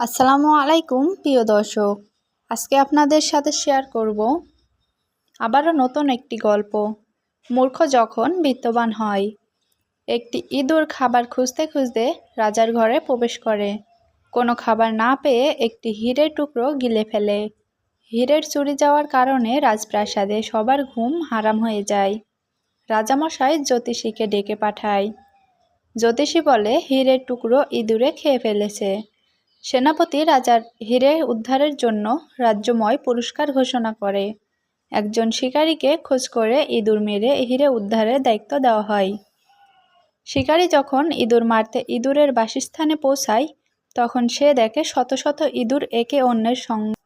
আসসালামু আলাইকুম, প্রিয় দর্শক। আজকে আপনাদের সাথে শেয়ার করব আবারও নতুন একটি গল্প। মূর্খ যখন বিত্তবান হয়, একটি ইঁদুর খাবার খুঁজতে খুঁজতে রাজার ঘরে প্রবেশ করে। কোনো খাবার না পেয়ে একটি হীরের টুকরো গিলে ফেলে। হীরের চুরি যাওয়ার কারণে রাজপ্রাসাদে সবার ঘুম হারাম হয়ে যায়। রাজামশাই জ্যোতিষীকে ডেকে পাঠায়। জ্যোতিষী বলে, হীরের টুকরো ইঁদুরে খেয়ে ফেলেছে। সেনাপতি রাজার হিরে উদ্ধারের জন্য রাজ্যময় পুরস্কার ঘোষণা করে। একজন শিকারীকে খোঁজ করে ইঁদুর মেরে হিরে উদ্ধারের দায়িত্ব দেওয়া হয়। শিকারী যখন ইঁদুর মারতে ইঁদুরের বাসস্থানে পৌঁছায়, তখন সে দেখে শত শত ইঁদুর একে অন্যের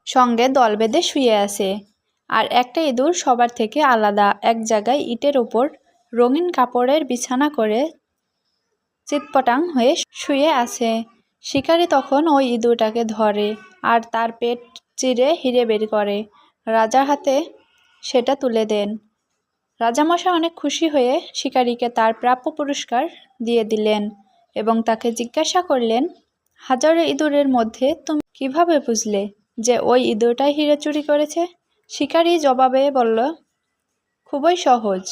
সঙ্গে দল বেঁধে শুয়ে আছে। আর একটা ইঁদুর সবার থেকে আলাদা, এক জায়গায় ইটের ওপর রঙিন কাপড়ের বিছানা করে চিৎপটাং হয়ে শুয়ে আছে। শিকারী তখন ওই ইঁদুরটাকে ধরে আর তার পেট চিরে হিরে বের করে। রাজার হাতে সেটা তুলে দেন। রাজামশাই অনেক খুশি হয়ে শিকারীকে তার প্রাপ্য পুরস্কার দিয়ে দিলেন এবং তাকে জিজ্ঞাসা করলেন, হাজারো ইঁদুরের মধ্যে তুমি কীভাবে বুঝলে যে ওই ইঁদুরটাই হিরে চুরি করেছে? শিকারী জবাবে বলল, খুবই সহজ।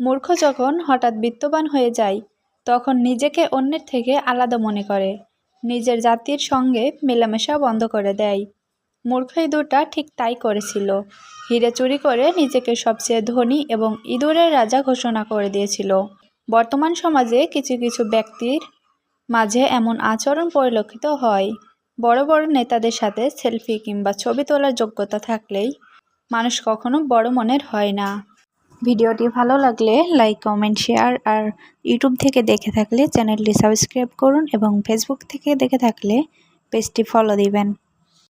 মূর্খ যখন হঠাৎ বিত্তবান হয়ে যায়, তখন নিজেকে অন্যের থেকে আলাদা মনে করে। নিজের জাতির সঙ্গে মেলামেশা বন্ধ করে দেয়। মূর্খ ইঁদুরটা ঠিক তাই করেছিল। হিরে চুরি করে নিজেকে সবচেয়ে ধনী এবং ইঁদুরের রাজা ঘোষণা করে দিয়েছিল। বর্তমান সমাজে কিছু কিছু ব্যক্তির মাঝে এমন আচরণ পরিলক্ষিত হয়। বড় বড় নেতাদের সাথে সেলফি কিংবা ছবি তোলার যোগ্যতা থাকলেই মানুষ কখনো বড় মনের হয় না। ভিডিওটি ভালো লাগলে লাইক কমেন্ট শেয়ার আর ইউটিউব থেকে দেখে থাকলে চ্যানেলটি সাবস্ক্রাইব করুন এবং ফেসবুক থেকে দেখে থাকলে পেজটি ফলো দিবেন।